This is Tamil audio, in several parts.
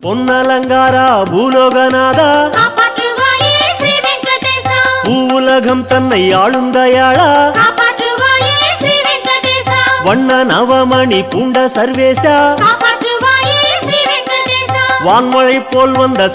பொன்னலங்காரா பூலோகநாத காப்பாற்றுவாயே ஸ்ரீ வெங்கடேசா பூவுலகம் தன்னை ஆளுந்தயாளா காப்பாற்றுவாயே ஸ்ரீ வெங்கடேசா வண்ண நவமணி பூண்ட சர்வேசா காப்பாற்றுவாயே ஸ்ரீ வெங்கடேசா வான்மழை போல் வந்த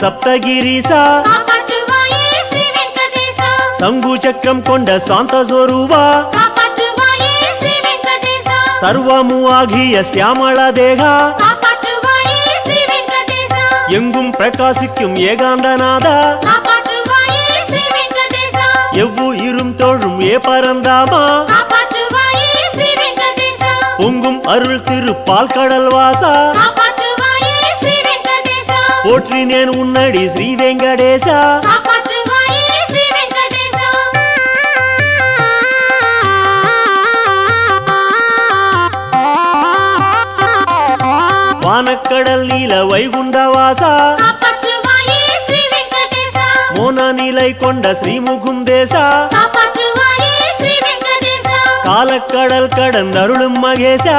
எங்கும் பிரகாசிக்கும் ஏகாந்தநாதா. எவ்வுயிரும் தோழும் ஏ பரந்தாமா. பொங்கும் அருள் திருப்பால் கடல் வாசா போற்றினேன் உன்னடி ஸ்ரீ வெங்கடேசா. வானக்கடல் நீல வைகுண்டவாசா. காப்பாற்றுவாயே ஸ்ரீ வெங்கடேசா. மோன நிலை கொண்ட ஸ்ரீ வெங்கடேசா. காலக்கடல் கடந்தருளும் மகேசா.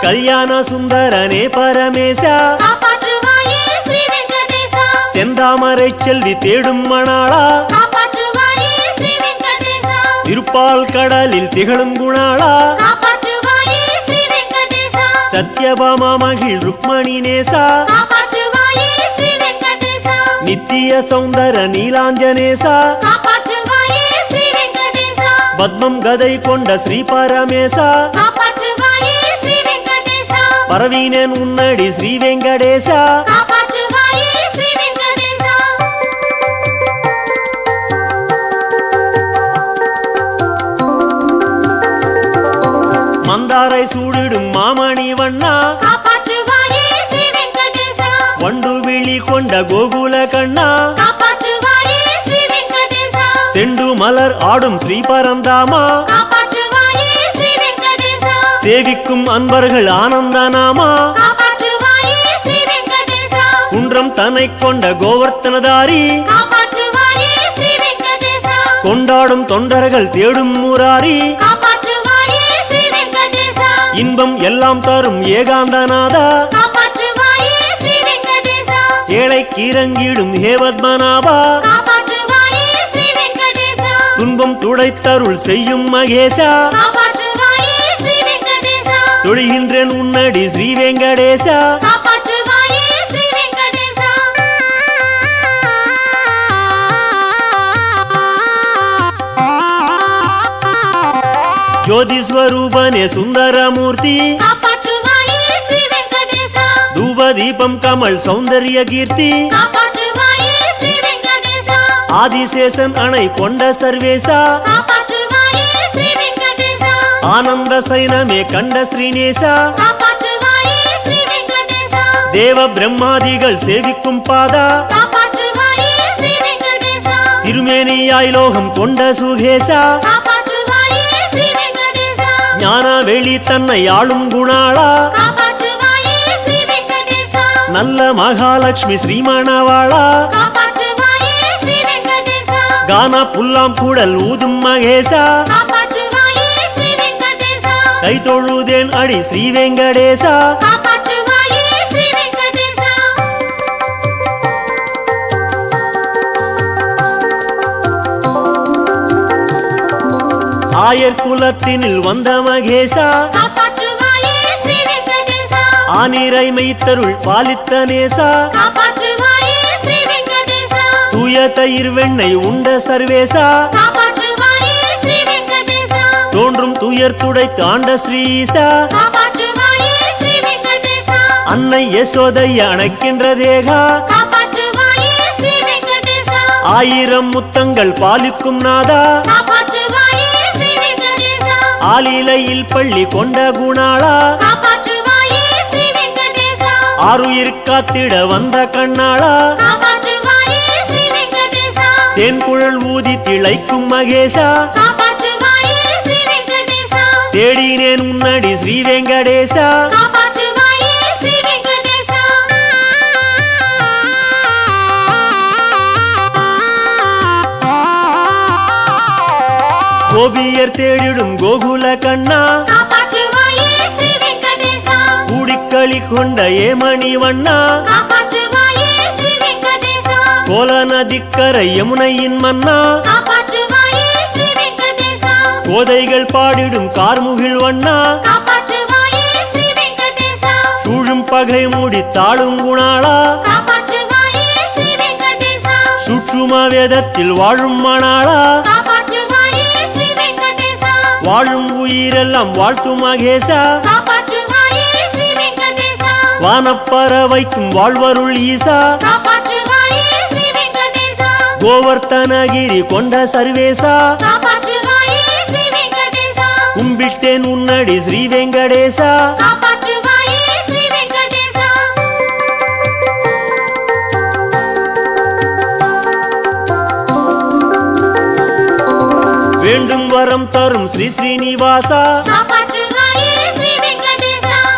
கல்யாண சுந்தரனே பரமேசா. செந்தாமரை செல்வி தேடும் மணாளா. திருப்பால் கடலில் திகழும் குணாளா. சத்யபாமா மகிழ் ருக்மணி நேசா. நித்திய சௌந்தர நீலாஞ்சனேசா. பத்மம் கதை கொண்ட ஸ்ரீ பரமேசா. பரவீனேன் உன்னடி ஸ்ரீ வெங்கடேசா. மந்தாரை சூடிடும் மாமணி வண்ணா. வண்டு விழி கொண்ட கோகுல கண்ணா. செண்டு மலர் ஆடும் ஸ்ரீ பரந்தாமா. காப்பாற்றுவாயே ஸ்ரீ வெங்கடேசா. சேவிக்கும் அன்பர்கள் ஆனந்த நாமா காப்பாற்றுவாயே ஸ்ரீ வெங்கடேசா. குன்றம் தன்னை கொண்ட கோவர்த்தனதாரி. கொண்டாடும் தொண்டர்கள் தேடும் முராரி இன்பம் எல்லாம் தரும் ஏகாந்தநாதா. ஏழை கீரங்கிடும் வெங்கடேசா. துன்பம் துடைத்தருள் செய்யும் மகேசா. தொழுகின்றேன் உன்னடி ஸ்ரீ வெங்கடேசா. வெங்கடேசா. ஆதிசேஷன் அணை கொண்ட சர்வேசா. ஆனந்த சைனமே கண்ட ஸ்ரீநேசா. தேவ பிரம்மாதிகள் சேவிக்கும் பாதா. திருமேனியாய் லோகம் கொண்ட சுகேசா. ஞான வெளி தன்னை ஆளும் குணாளா? நல்ல மகாலட்சுமி ஸ்ரீமணவாளா கானா புல்லாம் கூடல் ஊதும் மகேசா? கை தொழுதேன் அடி ஸ்ரீ வெங்கடேசா? ஆயர் குலத்தினில் வந்த மகேசா. ஆனிரை மெய்த்தருள் பாலித்த நேசா. தூய தயிர் வெண்ணெய் உண்ட சர்வேசா. தோன்றும் துயர் துடைத்து ஆண்ட ஸ்ரீசா. அன்னை யசோதை அணைக்கின்ற தேகா. ஆயிரம் முத்தங்கள் பாலிக்கும் நாதா. ஆலிலையில் பள்ளி கொண்ட குணாளா? ஆறுயிர் காத்திட வந்த கண்ணாளா? தேன்குழல் ஊதி திளைக்கும் மகேசா? தேடினேன் உன்னடி ஸ்ரீ வெங்கடேசா? கோபியர் தேடிடும் கோகுல கண்ணா. காப்பாற்றுவாயே ஸ்ரீ வெங்கடேசா. கூடிக்க களி கொண்ட ஏமணி வண்ணா. கோல நதிக்கரை யமுனையின் மன்னா. கோதைகள் பாடிடும் கார்முகில் வண்ணா. சூழும் பகை மூடி தாழும் குணாளா. சுற்றுமா வேதத்தில் வாழும் மணாளா. வாழும் உயிரெல்லாம் வாழ்த்தும் மகேசா. வானப்பறவைக்கும் வாழ்வருள் ஈசா. கோவர்த்தனகிரி கொண்ட சர்வேசா. கும்பிட்டேன் உன்னடி ஸ்ரீ வெங்கடேசா. வேண்டும் வரம் தரும் ஸ்ரீ ஸ்ரீனிவாசா.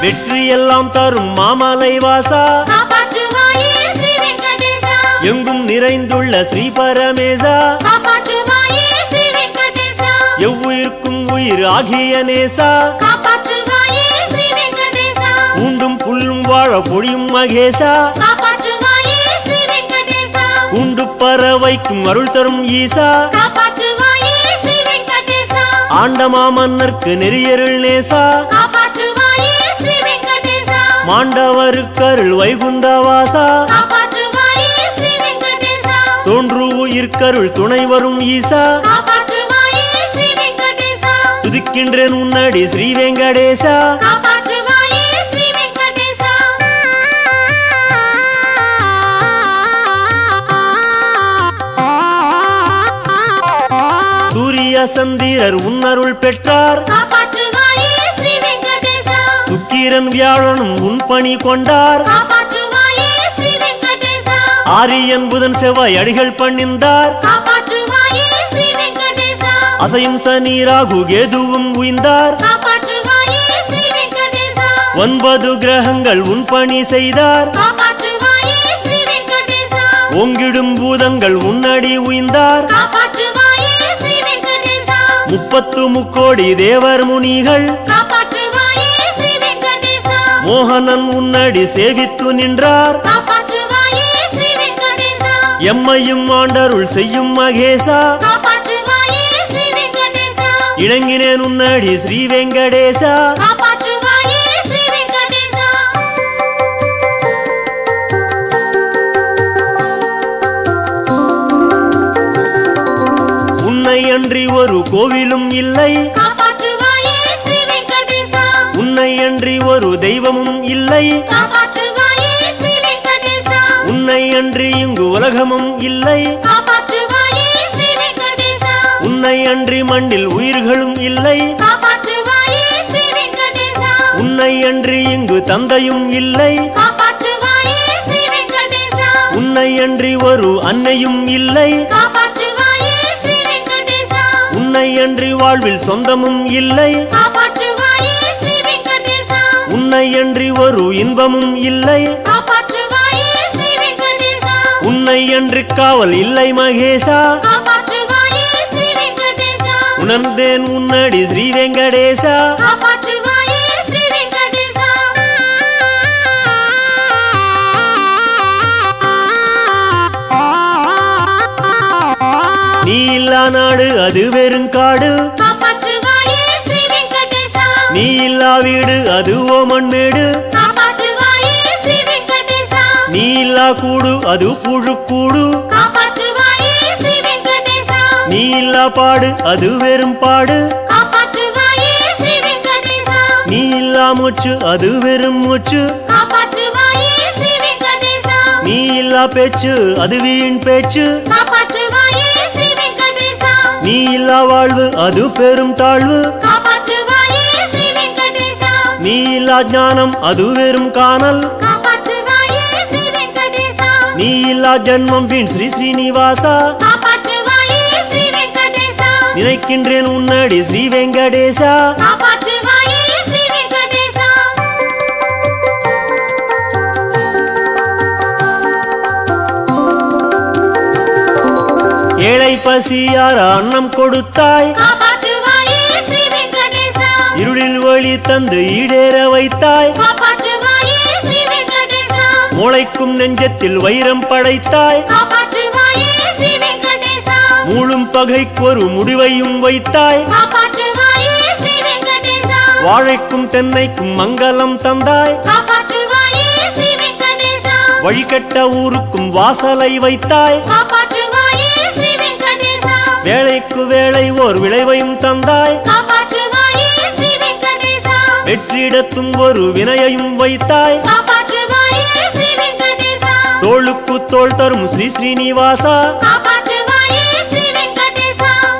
வெற்றி எல்லாம் தரும் மாமலை வாசா. எங்கும் நிறைந்துள்ள ஸ்ரீ பரமேசா. எவ்வுயிர்க்கும் உயிர் ஆகிய நேசா. உண்டும் புல்லும் வாழ பொழியும் மகேசா. உண்டு பறவைக்கும் அருள் தரும் ஈசா. ஆண்டமா மன்னர்க்கு நெறியருள் நேசா. காப்பாற்றுவாயே ஸ்ரீ வெங்கடேசா. மாண்டவருக்கு அருள் வைகுந்தவாசா தோன்று உயிர்க்கருள் துணை வரும் ஈசா. துதிக்கின்றேன் உன்னடி ஸ்ரீ வெங்கடேசா. சந்திரர் உன்னருள் பெற்றார். சுக்கிரன் வியாழனும் உன் பணி கொண்டார். ஆரியன் புதன் செவ்வாய் அடிகள் வெங்கடேசா. அசையும் சனி ராகு கேதுவும் உய்ந்தார். ஒன்பது கிரகங்கள் உன் பணி செய்தார். ஓங்கிடும் பூதங்கள் உன்னடி உய்ந்தார். முப்பத்து முக்கோடி தேவர் முனிகள். மோகனன் உன்னடி சேவித்து நின்றார். எம்மையும் ஆண்டருள் செய்யும் மகேசா. இணங்கினேன் உன்னடி ஸ்ரீ வெங்கடேசா. அன்றி ஒரு கோவிலும் இல்லை. உன்னை அன்றி ஒரு தெய்வமும் இல்லை. உன்னை அன்றி இங்கு உலகமும் இல்லை. உன்னை அன்றி மண்ணில் உயிர்களும் இல்லை. உன்னை அன்றி இங்கு தந்தையும் இல்லை. உன்னை அன்றி ஒரு அன்னையும் இல்லை. உன்னை அன்றி வாழ்வில் சொந்தமும் இல்லை. உன்னை அன்றி ஒரு இன்பமும் இல்லை. உன்னை அன்றி காவல் இல்லை மகேசா. உணர்ந்தேன் உன்னடி ஸ்ரீ வெங்கடேசா நீ இல்லா நாடு அது ஸ்ரீ வெங்கடேசா. நீ இல்லா வீடு அது ஸ்ரீ வெங்கடேசா. நீ இல்லா கூடு அது புழுக்கூடு. நீ இல்லா பாடு அது வெறும் பாடு. நீ இல்லா மூச்சு அது வெறும் மூச்சு. நீ இல்லா பேச்சு அது வீண் பேச்சு. நீ இல்லா வாழ்வு அது பெரும் தாழ்வு. நீ இல்லா ஞானம் அது வெறும் காணல். நீ இல்லா ஜன்மம் வீண் ஸ்ரீ ஸ்ரீனிவாசா. நினைக்கின்றேன் உன்னடி ஸ்ரீ வெங்கடேசா. ஏழை பசியார் அன்னம் கொடுத்தாய். இருளில் ஒளி தந்து ஈடேற வைத்தாய். மூளைக்கும் நெஞ்சத்தில் வைரம் படைத்தாய். மூழும் பகைக்கு ஒரு முடிவையும் வைத்தாய். வாழைக்கும் தென்னைக்கும் மங்களம் தந்தாய். வழிகட்ட ஊருக்கும் வாசலை வைத்தாய். வேலைக்கு வேலை ஓர் விளைவையும் தந்தாய். வெற்றிடத்தும் ஒரு வினையையும் வைத்தாய். தோளுக்கு தோல் தரும் ஸ்ரீ ஸ்ரீனிவாசா.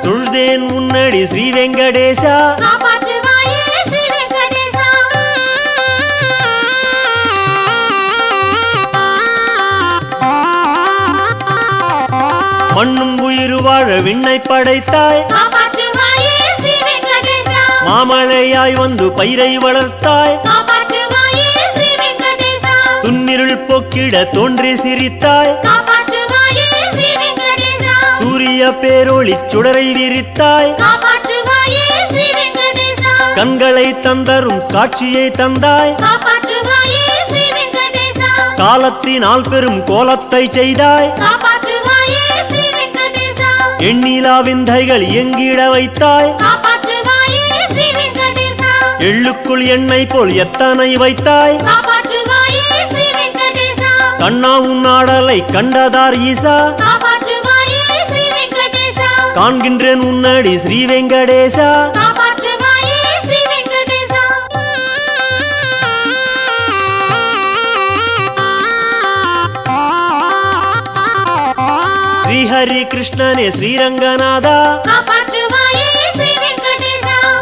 தொழுதேன் முன்னடி ஸ்ரீ வெங்கடேசா. மண்ணும் வாழ விண்ணை படைத்தாய். மாமழையாய் வந்து பயிரை வளர்த்தாய். துன்னிருள் போக்கிட தோன்றி சிரித்தாய். சூரிய பேரொளி சுடரை விரித்தாய். கண்களை தந்தரும் காட்சியை தந்தாய். காலத்தினால் பெரும் கோலத்தை செய்தாய். எண்ணிலா விந்தைகள் எங்கிட வைத்தாய். எள்ளுக்குள் எண்ணெய் போல் எத்தனை வைத்தாய். கண்ணா உன் ஆடலை கண்டதார் ஈசா. காண்கின்றேன் உன்னடி ஸ்ரீ வெங்கடேசா. హరి కృష్ణనే శ్రీరంగనాథ.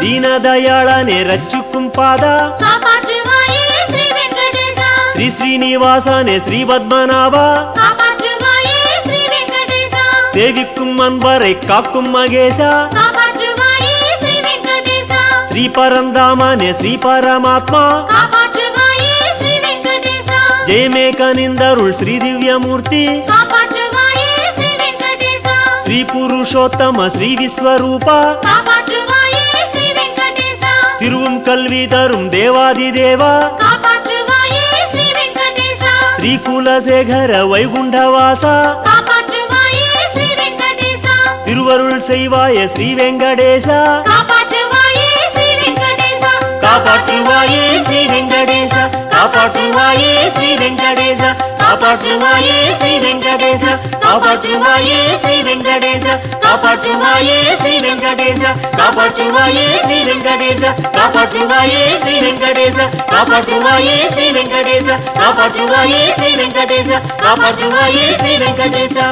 దీనదయాళనే రజ్జుకుంపాద శ్రీ శ్రీనివాసనే శ్రీ పద్మనాభ. సేవిక్కుం అన్వరై కాక్కుం మగేశ. శ్రీ పరంధామనే శ్రీ పరమాత్మ. జయమేకనిందరుళ్ శ్రీ దివ్యమూర్తి. శ్రీ పురుషోత్తమ శ్రీ విశ్వరూప తిరువం కల్వి తరుం దేవాది దేవా శ్రీ కులశేఖర వైగుంఠవాస திருவருள் செய்வாய ஸ்ரீ வெங்கடேசா காப்பாற்றுவாயே ஸ்ரீ வெங்கடேசா காப்பாற்றுவாயே ஸ்ரீ வெங்கடேசா காப்பாற்றுவாயே ஸ்ரீ வெங்கடேச காப்பாற்றுவாயே ஸ்ரீ வெங்கடேச காப்பாற்றுவாயே ஸ்ரீ வெங்கடேச காப்பாற்றுவாயே ஸ்ரீ வெங்கடேச காப்பாற்றுவாயே ஸ்ரீ வெங்கடேச காப்பாற்றுவாயே ஸ்ரீ வெங்கடேச காப்பாற்றுவாயே ஸ்ரீ வெங்கடேச காப்பாற்றுவாயே ஸ்ரீ வெங்கடேசா.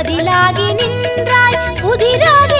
பதிலாகி நின்றாய் புதிராகி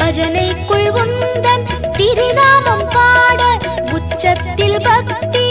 பஜனைக்குள் உந்தன் திருநாமம் பாட உச்சத்தில் பக்தி